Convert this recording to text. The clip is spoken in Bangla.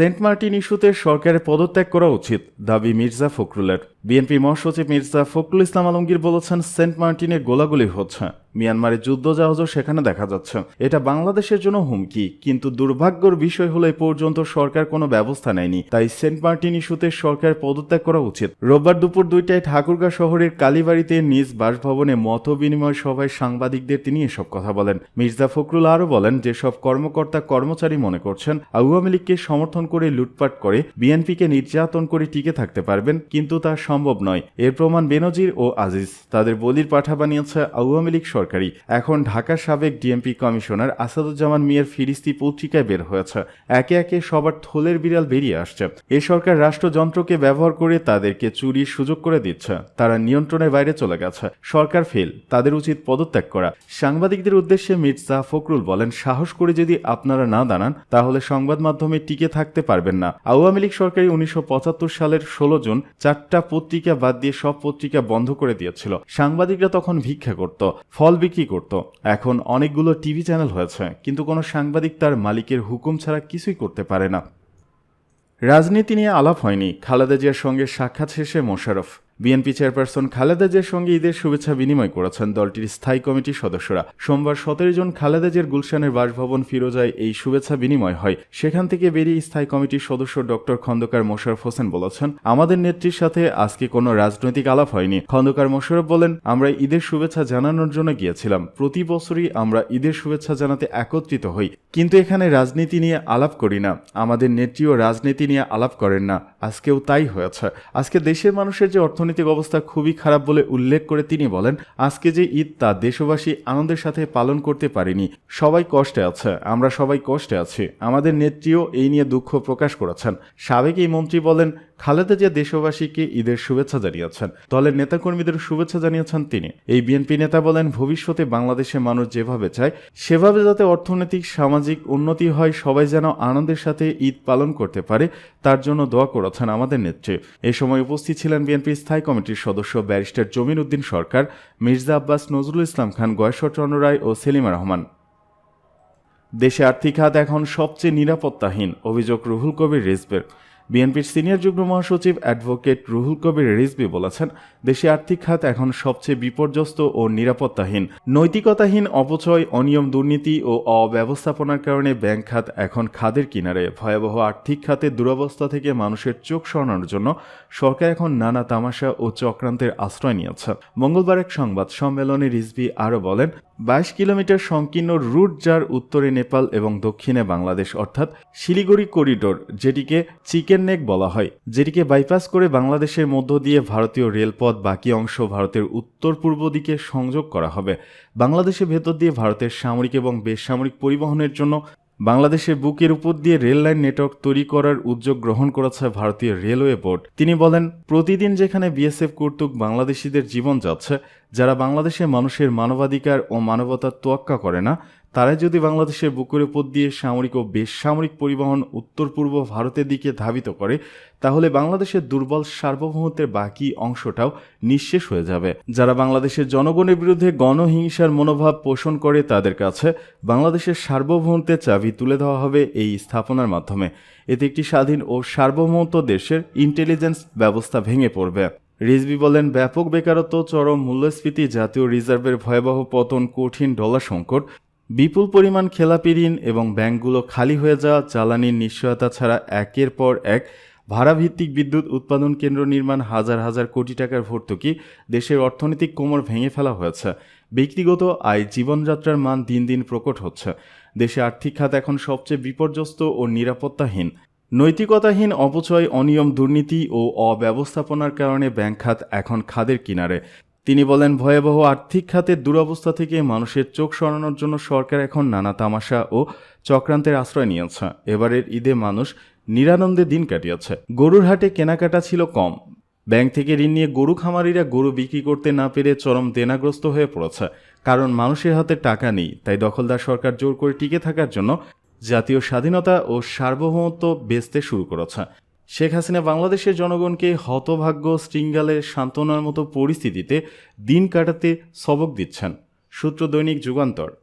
সেন্ট মার্টিন ইস্যুতে সরকারের পদত্যাগ করা উচিত, দাবি মির্জা ফখরুলের। বিএনপি মহাসচিব মির্জা ফখরুল ইসলাম আলমগীর বলেছেন, সেন্ট মার্টিনে গোলাগুলি হচ্ছে মিয়ানমারের যুদ্ধ জাহাজও সেখানে দেখা যাচ্ছে। এটা বাংলাদেশের জন্য হুমকি, কিন্তু দুর্ভাগ্যর বিষয় হলো এ পর্যন্ত সরকার কোনো ব্যবস্থা নেয়নি। তাই সেন্ট মার্টিন ইস্যুতে সরকার পদত্যাগ করা উচিত। রোববার দুপুর দুইটায় ঠাকুরগাঁ শহরের কালীবাড়িতে নিজ বাসভবনে মত বিনিময় সভায় সাংবাদিকদের তিনি এসব কথা বলেন। মির্জা ফখরুল আরও বলেন, যেসব কর্মকর্তা কর্মচারী মনে করছেন, আওয়ামী লীগকে সমর্থন করে লুটপাট করে বিএনপিকে নির্যাতন করে টিকে থাকতে পারবেন, কিন্তু তা সম্ভব নয়। এর প্রমাণ বেনজির ও আজিজ। তাদের বলির পাঠা বানিয়েছে আওয়ামী লীগ সরকারি। এখন ঢাকার সাবেক ডিএমপি কমিশনার আসাদুজ্জামান মিয়ার ফিরিস্তি পত্রিকায় বের হয়েছে। একে একে সবার থোলের বিড়াল বেরিয়ে আসছে। এ সরকার রাষ্ট্রযন্ত্রকে ব্যবহার করে তাদেরকে চুরির সুযোগ করে দিচ্ছে। তারা নিয়ন্ত্রণের বাইরে চলে গেছে। সরকার ফেল, তাদের উচিত পদত্যাগ করা। সাংবাদিকদের উদ্দেশ্যে মির্জা ফখরুল বলেন, সাহস করে যদি আপনারা না দাঁড়ান, তাহলে সংবাদ মাধ্যমে টিকে থাকতে পারবেন না। আওয়ামী লীগ সরকারি উনিশশো পঁচাত্তর সালের ষোলো জুন চারটা পত্রিকা বাদ দিয়ে সব পত্রিকা বন্ধ করে দিয়েছিল। সাংবাদিকরা তখন ভিক্ষা করত। ফল বিক্রি করত। এখন অনেকগুলো টিভি চ্যানেল হয়েছে, কিন্তু কোনো সাংবাদিক তার মালিকের হুকুম ছাড়া কিছুই করতে পারে না। রাজনীতি নিয়ে আলাপ হয়নি, খালেদা জিয়ার সঙ্গে সাক্ষাৎ শেষে মোশারফ বিএনপি চেয়ারপারসন খালেদা জিয়ার সঙ্গে ঈদের শুভেচ্ছা বিনিময় করেছেন দলটির স্থায়ী কমিটির সদস্যরা। সোমবার সতেরো জন খালেদা জিয়ার গুলশানের বাসভবন ফিরোজায় এই শুভেচ্ছা বিনিময় হয়। সেখান থেকে বেরিয়ে স্থায়ী কমিটির সদস্য ডক্টর খন্দকার মোশারফ হোসেন বলেছেন, আমাদের নেত্রীর সাথে আজকে কোনো রাজনৈতিক আলাপ হয়নি। খন্দকার মোশারফ বলেন, আমরা ঈদের শুভেচ্ছা জানানোর জন্য গিয়েছিলাম। প্রতি বছরই আমরা ঈদের শুভেচ্ছা জানাতে একত্রিত হই। কিন্তু এখানে রাজনীতি নিয়ে আলাপ করি না। আমাদের নেত্রীও রাজনীতি নিয়ে আলাপ করেন না। আজকেও তাই হয়েছে। আজকে দেশের মানুষের যে অর্থনৈতিক অবস্থা খুবই খারাপ বলে উল্লেখ করে তিনি বলেন, আজকে যে ঈদ তা দেশবাসী আনন্দের সাথে পালন করতে পারেনি। সবাই কষ্টে আছে, আমরা সবাই কষ্টে আছি। আমাদের নেত্রীও এই নিয়ে দুঃখ প্রকাশ করেছেন। সাবেক এই মন্ত্রী বলেন, খালেদা জিয়া দেশবাসীকে ঈদের শুভেচ্ছা জানিয়েছেন। দলের নেতাকর্মীদের শুভেচ্ছা জানিয়েছেন তিনি। এই বিএনপি নেতা বলেন, ভবিষ্যতে বাংলাদেশের মানুষ যেভাবে চায়, সেভাবে যাতে অর্থনৈতিক, সামাজিক উন্নতি হয়, সবাই যেন আনন্দের সাথে ঈদ পালন করতে পারে, তার জন্য দোয়া করেছেন আমাদের নেত্রী। এ সময় উপস্থিত ছিলেন বিএনপির স্থায়ী কমিটির সদস্য ব্যারিস্টার জমির উদ্দিন সরকার, মির্জা আব্বাস নজরুল ইসলাম খান, গয়েশ্বরচন্দ্র রায় ও সেলিমা রহমান। দেশে আর্থিক হাত এখন সবচেয়ে নিরাপত্তাহীন, অভিযোগ রুহুল কবির রিজবের বিএনপির সিনিয়র যুগ্ম মহাসচিব অ্যাডভোকেট রুহুল কবির রিজবি বলেছেন, দেশে আর্থিক খাত এখন সবচেয়ে বিপর্যস্ত ও নিরাপত্তাহীন। নৈতিকতাহীন অপচয়, অনিয়ম দুর্নীতি ও অব্যবস্থাপনার কারণে ব্যাংক খাত এখন খাদের কিনারে। ভয়াবহ আর্থিক খাতের দুরবস্থা থেকে মানুষের চোখ সরানোর জন্য সরকার এখন নানা তামাশা ও চক্রান্তের আশ্রয় নিয়েছে। মঙ্গলবার এক সংবাদ সম্মেলনে রিজবি আরও বলেন বাইশ কিলোমিটার সংকীর্ণ রুট যার উত্তরে নেপাল এবং দক্ষিণে বাংলাদেশ, অর্থাৎ শিলিগুড়ি করিডোর, যেটিকে চিকেন নেক বলা হয়, যেটিকে বাইপাস করে বাংলাদেশের মধ্য দিয়ে ভারতীয় রেলপথ, বাকি অংশ ভারতের উত্তর পূর্ব দিকে সংযোগ করা হবে। বাংলাদেশের ভেতর দিয়ে ভারতের সামরিক এবং বেসামরিক পরিবহনের জন্য বাংলাদেশের বুকের উপর দিয়ে রেল লাইন নেটওয়ার্ক তৈরি করার উদ্যোগ গ্রহণ করেছে ভারতীয় রেলওয়ে বোর্ড। তিনি বলেন, প্রতিদিন যেখানে বিএসএফ কর্তৃক বাংলাদেশিদের জীবন যাচ্ছে যারা বাংলাদেশের মানুষের মানবাধিকার ও মানবতার তোয়াক্কা করে না, তারাই যদি বাংলাদেশের বুকের উপর দিয়ে সামরিক ও বেসামরিক পরিবহন উত্তর পূর্ব ভারতের দিকে ধাবিত করে, তাহলে বাংলাদেশের দুর্বল সার্বভৌমত্বের বাকি অংশটাও নিঃশেষ হয়ে যাবে। যারা বাংলাদেশের জনগণের বিরুদ্ধে গণহিংসার মনোভাব পোষণ করে তাদের কাছে বাংলাদেশের সার্বভৌমত্বের চাবি তুলে দেওয়া হবে এই স্থাপনার মাধ্যমে। এতে একটি স্বাধীন ও সার্বভৌমত্ব দেশের ইন্টেলিজেন্স ব্যবস্থা ভেঙে পড়বে। রিজবি বলেন, ব্যাপক বেকারত্ব, চরম মূল্যস্ফীতি জাতীয় রিজার্ভের ভয়াবহ পতন, কঠিন ডলার সংকট, বিপুল পরিমাণ খেলাপি ঋণ এবং ব্যাংকগুলো খালি হয়ে যাওয়া, জ্বালানির নিশ্চয়তা ছাড়া একের পর এক ভাড়াভিত্তিক বিদ্যুৎ উৎপাদন কেন্দ্র নির্মাণ হাজার হাজার কোটি টাকার ভর্তুকি, দেশের অর্থনৈতিক কোমর ভেঙে ফেলা হয়েছে। ব্যক্তিগত আয়, জীবনযাত্রার মান দিন দিন প্রকট হচ্ছে। দেশে আর্থিক খাত এখন সবচেয়ে বিপর্যস্ত ও নিরাপত্তাহীন। নৈতিকতাহীন অপচয়, অনিয়ম, দুর্নীতি ও অব্যবস্থাপনার কারণে ব্যাংক খাত এখন খাদের কিনারে। তিনি বলেন, ভয়াবহ আর্থিক খাতের দুরবস্থা থেকে মানুষের চোখ সরানোর জন্য সরকার এখন নানা তামাশা ও চক্রান্তের আশ্রয় নিয়েছে। এবারের ঈদে মানুষ নিরানন্দে দিন কাটিয়েছে। গরুর হাটে কেনাকাটা ছিল কম। ব্যাংক থেকে ঋণ নিয়ে গরু খামারিরা গরু বিক্রি করতে না পেরে চরম দেনাগ্রস্ত হয়ে পড়েছে। কারণ মানুষের হাতে টাকা নেই, তাই দখলদার সরকার জোর করে টিকে থাকার জন্য জাতীয় স্বাধীনতা ও সার্বভৌমত্ব বেচতে শুরু করেছে। শেখ হাসিনা বাংলাদেশের জনগণকে হতভাগ্য স্ট্রিঙ্গালের সান্ত্বনার মতো পরিস্থিতিতে দিন কাটাতে সবক দিচ্ছেন। সূত্র দৈনিক যুগান্তর।